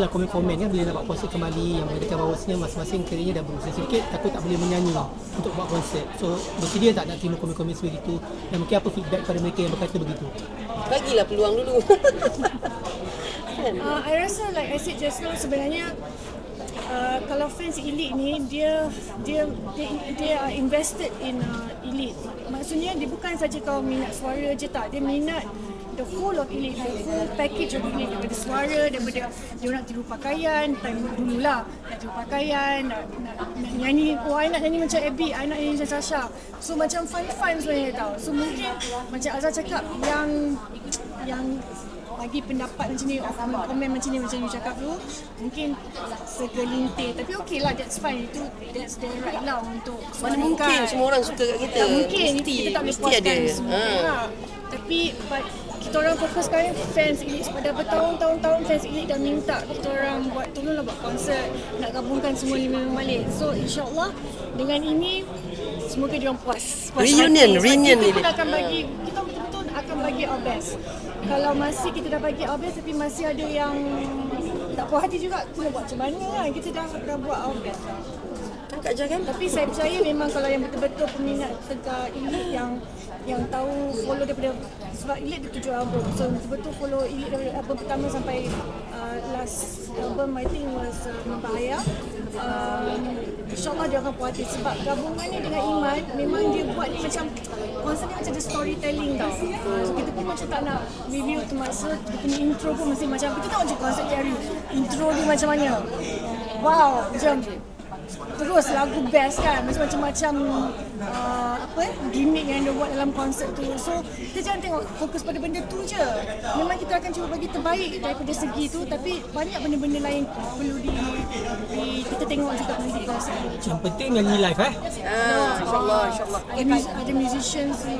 Lah komen-komen kan bila nak buat konsert kembali yang mengatakan bahawasanya masing-masing kerjanya dah berusaha sikit takut tak boleh menyanyi untuk buat konsert. So bersedia tak nak terima komen-komen seperti itu dan mungkin apa feedback pada mereka yang berkata begitu? Bagilah peluang dulu. Uh, I rasa like I said just now sebenarnya uh, kalau fans elite ni dia dia dia, dia are invested in uh, elite. Maksudnya dia bukan saja kau minat suara je tak, dia minat the whole of elite, the full package of elite daripada suara, daripada dia nak tiru pakaian, time dulu lah nak tiru pakaian, nak, nak, nak nyanyi, oh I nak nyanyi macam Abby, I nak nyanyi macam Sasha. So macam fun-fun sebenarnya tau. So mungkin macam Azhar cakap yang yang bagi pendapat macam ni komen, komen macam ni macam you cakap tu mungkin segelintir tapi okey lah that's fine itu that's the right lah untuk Mana mungkin semua orang suka kat kita. tak mungkin Mesti, kita tak boleh mesti ada. puaskan semua Ha. ha. tapi but kita orang fokus sekarang fans elite pada bertahun-tahun fans elite dah minta kita orang buat tolonglah buat konsert nak gabungkan semua lima balik so insyaallah dengan ini semoga dia orang puas, puas Reunion, hati. Reunion kita ni dia. akan bagi kita betul-betul akan bagi our best kalau masih kita dah bagi best tapi masih ada yang tak puas hati juga kita buat macam mana kan kita dah, dah buat lah. Kan Kak Jah kan? tapi saya percaya memang kalau yang betul-betul peminat tegak elite yang yang tahu follow daripada sebab elite dia tujuh album. So betul-betul follow elite daripada album pertama sampai uh, last album I think was uh, Membahaya um, InsyaAllah dia akan puas hati. Sebab gabungan ni dengan Iman memang dia buat ni macam konsep ni macam the storytelling tau. So kita pun macam tak nak review tu masa dia punya intro pun mesti macam kita tahu macam konsep dia intro dia macam mana. Wow macam terus lagu best kan. Macam macam-macam uh, apa eh, gimmick yang dia buat dalam konsert tu. So kita jangan tengok fokus pada benda tu je. Memang kita akan cuba bagi terbaik daripada segi tu tapi banyak benda-benda lain perlu di, kita tengok juga konsert ni Yang penting nyanyi live eh. Ah, InsyaAllah, insyaAllah. ada, mus- ada musicians ni